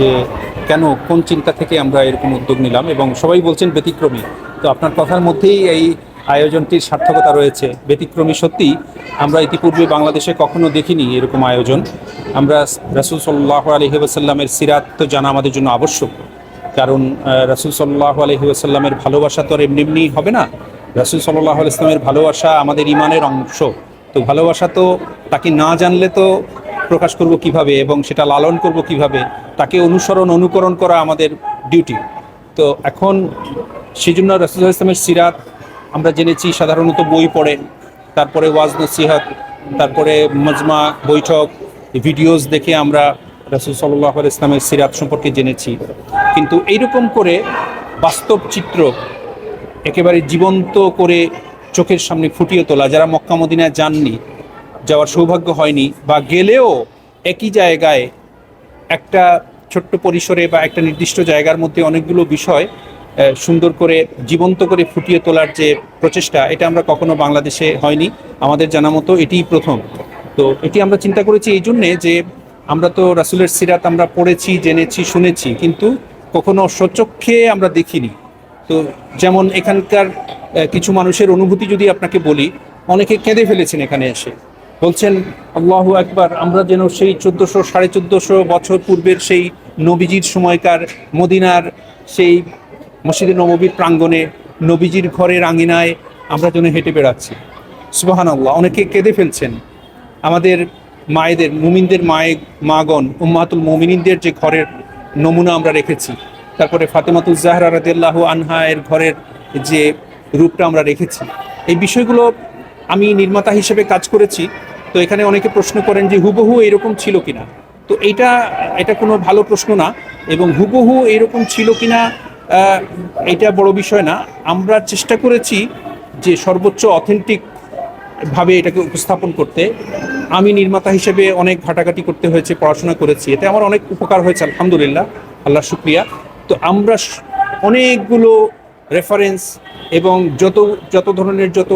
যে কেন, কোন চিন্তা থেকে আমরা এরকম উদ্যোগ নিলাম এবং সবাই বলছেন ব্যতিক্রমী। তো আপনার কথার মধ্যেই এই আয়োজনটির সার্থকতা রয়েছে। ব্যতিক্রমী সত্যি, আমরা ইতিপূর্বে বাংলাদেশে কখনো দেখিনি এরকম আয়োজন। আমরা রাসুল সাল্লাহ আলহিবাসাল্লামের সিরাত তো জানা আমাদের জন্য আবশ্যক। কারণ রাসুল সাল্লাহ আলহিবাসাল্লামের ভালোবাসা তো আর এমনি এমনি হবে না। রাসুল সাল্লাহ ইসলামের ভালোবাসা আমাদের ইমানের অংশ। তো ভালোবাসা তো তাকে না জানলে তো প্রকাশ করব কীভাবে এবং সেটা লালন করব কীভাবে, তাকে অনুসরণ, অনুকরণ করা আমাদের ডিউটি তো এখন সেই জন্য রাসুল ইসলামের সিরাত, আমরা জেনেছি সাধারণত বই পড়ে, তারপরে ওয়াজ, নসিহাত, তারপরে মজমা, বৈঠক, ভিডিওস দেখে আমরা রাসুল সাল্লাহ ইসলামের সিরাত সম্পর্কে জেনেছি। কিন্তু এইরকম করে বাস্তব চিত্র একেবারে জীবন্ত করে চোখের সামনে ফুটিয়ে তোলা, যারা মক্কা মদিনায় যাননি যাওয়ার সৌভাগ্য হয়নি বা গেলেও একই জায়গায় একটা ছোট্ট পরিসরে বা একটা নির্দিষ্ট জায়গার মধ্যে অনেকগুলো বিষয় সুন্দর করে জীবন্ত করে ফুটিয়ে তোলার যে প্রচেষ্টা, এটা আমরা কখনো বাংলাদেশে হয়নি। আমাদের জানা মতো এটিই প্রথম। তো এটি আমরা চিন্তা করেছি এই জন্যে যে আমরা তো রাসুলের সিরাত আমরা পড়েছি, জেনেছি, শুনেছি, কিন্তু কখনো সচক্ষে আমরা দেখিনি। তো যেমন এখানকার কিছু মানুষের অনুভূতি যদি আপনাকে বলি, অনেকে কেঁদে ফেলেছেন এখানে এসে। বলছেন, আল্লাহু একবার আমরা যেন সেই চোদ্দোশো, সাড়ে চোদ্দোশো বছর পূর্বের সেই নবীজির সময়কার মদিনার সেই মসজিদে নববীর প্রাঙ্গণে নবীজির ঘরের আঙিনায় আমরা যেন হেঁটে বেড়াচ্ছি। সুবাহান আল্লাহ অনেকে কেঁদে ফেলছেন। আমাদের মায়েদের, মুমিনদের মায়ে, মাগণ উম্মাতুল মুমিনিনদের যে ঘরের নমুনা আমরা রেখেছি, তারপরে ফাতেমাতুল জাহরা রাদিয়াল্লাহ আনহা এর ঘরের যে রূপটা আমরা রেখেছি, এই বিষয়গুলো আমি নির্মাতা হিসেবে কাজ করেছি। তো এখানে অনেকে প্রশ্ন করেন যে হুবহু এরকম ছিল কিনা। তো এইটা, এটা কোনো ভালো প্রশ্ন না এবং হুবহু এরকম ছিল কিনা এটা বড় বিষয় না। আমরা চেষ্টা করেছি যে সর্বোচ্চ অথেন্টিক ভাবে এটাকে উপস্থাপন করতে। আমি নির্মাতা হিসেবে অনেক ঘাটাঘাটি করতে হয়েছে, পড়াশোনা করেছি। এতে আমার অনেক উপকার হয়েছে, আলহামদুলিল্লাহ আল্লাহ শুক্রিয়া। তো আমরা অনেকগুলো রেফারেন্স এবং যত যত ধরনের যত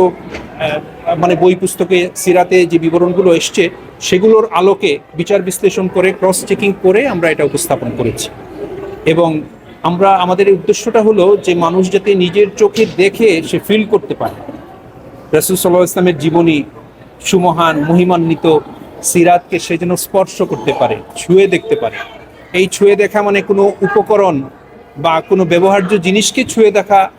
মানে বই পুস্তকে সিরাতে যে বিবরণগুলো এসছে, সেগুলোর আলোকে বিচার বিশ্লেষণ করে ক্রস চেকিং করে আমরা এটা উপস্থাপন করেছি। এবং আমরা, আমাদের উদ্দেশ্যটা হলো যে মানুষ যাতে নিজের চোখে দেখে সে ফিল করতে পারে। রসুল সাল্লাহ ইসলামের জীবনী সুমহান, মহিমান্বিত সিরাতকে সে যেন স্পর্শ করতে পারে, ছুঁয়ে দেখতে পারে। এই ছুঁয়ে দেখা মানে কোনো উপকরণ বা কোনো ব্যবহার্য জিনিসকে ছুঁয়ে দেখা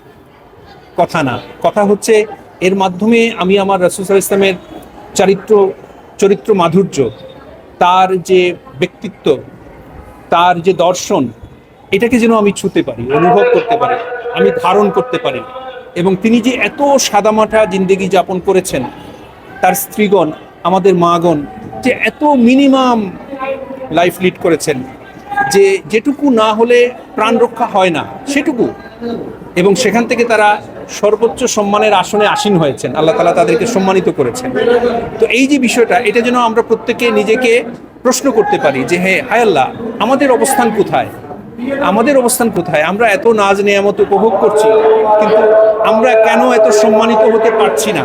কথা না। কথা হচ্ছে এর মাধ্যমে আমি আমার রসুল সাল্লাহ ইসলামের চারিত্র, চরিত্র মাধুর্য, তার যে ব্যক্তিত্ব, তার যে দর্শন, এটাকে যেন আমি ছুতে পারি, অনুভব করতে পারি, আমি ধারণ করতে পারি। এবং তিনি যে এত সাদামাটা জিন্দেগি যাপন করেছেন, তার স্ত্রীগণ, আমাদের মাগণ, যে এত মিনিমাম লাইফ লিড করেছেন, যে যেটুকু না হলে প্রাণ রক্ষা হয় না, সেটুকু। এবং সেখান থেকে তারা সর্বোচ্চ সম্মানের আসনে আসীন হয়েছেন। আল্লাহ তালা তাদেরকে সম্মানিত করেছেন। তো এই যে বিষয়টা, এটা যেন আমরা প্রত্যেকে নিজেকে প্রশ্ন করতে পারি যে হ্যাঁ আয় আল্লাহ, আমাদের অবস্থান কোথায়? আমাদের অবস্থান কোথায়? আমরা এত নাজ নিয়ামত উপভোগ করছি, কিন্তু আমরা কেন এত সম্মানিত হতে পারছি না?